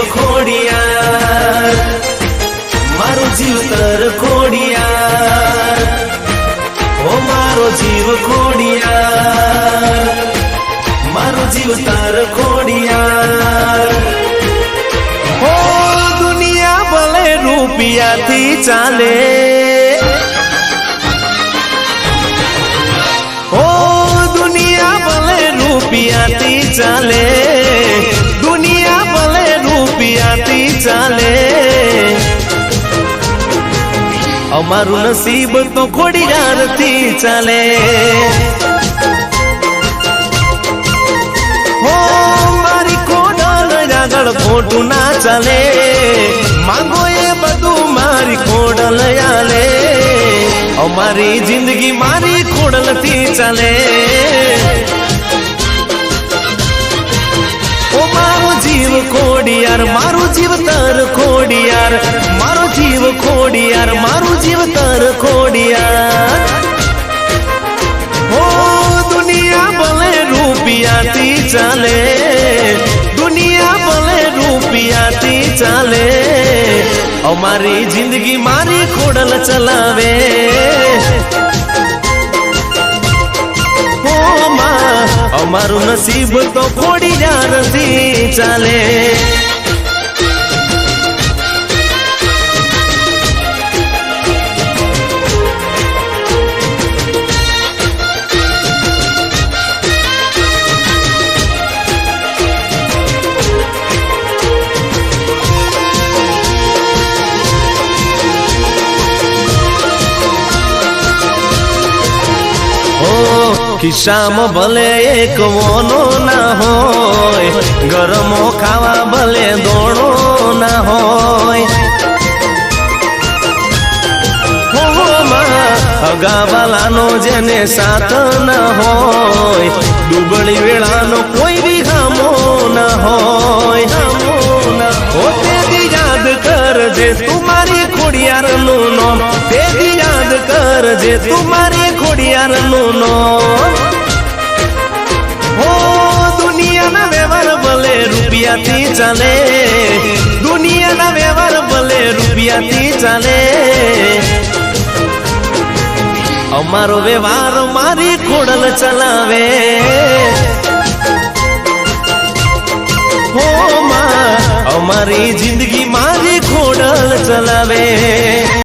ખોડિયાર. મારો જીવતર ખોડિયાર. ઓ મારો જીવ ખોડિયાર. મારો જીવતર ખોડિયાર. ઓ દુનિયા ભલે રૂપિયાથી ચાલે. અમારું નસીબ તો ખોડિયારથી ચાલે. હો, મારી ખોડલ આગળ ખોટું ના ચાલે. માંગો એ બધું મારી ખોડલ આલે. અમારી જિંદગી મારી ખોડલથી ચાલે. ઓ, મારો જીવ ખોડિયાર, મારું જીવ તર ખોડિયાર, મારો જીવ ખોડિયાર ચાલે? દુનિયા ભલે રૂપિયાથી ચાલે, અમારી જિંદગી મારી ખોડલ ચલાવે. અમારું નસીબ તો ખોડિયારથી ચાલે. ખિસ્સામાં ભલે એક વોનો ના હોય, ગરમો ખાવા ભલે દોણો ના હોય. અગાવાલાનો જેને સાથ ના હોય ડુબળી વેળાનો કોઈ બી ગામો ના હોય. તેથી યાદ કરજે તું મારી ખોડિયારનું નામ તેથી યાદ કરજે તું મારી ખોડિયારનું નામ. રૂપિયાથી ચાલે. દુનિયાના વ્યવહાર ભલે રૂપિયાથી ચાલે. અમારો વ્યવહાર મારી ખોડલ ચલાવે. અમારી જિંદગી મારી ખોડલ ચલાવે.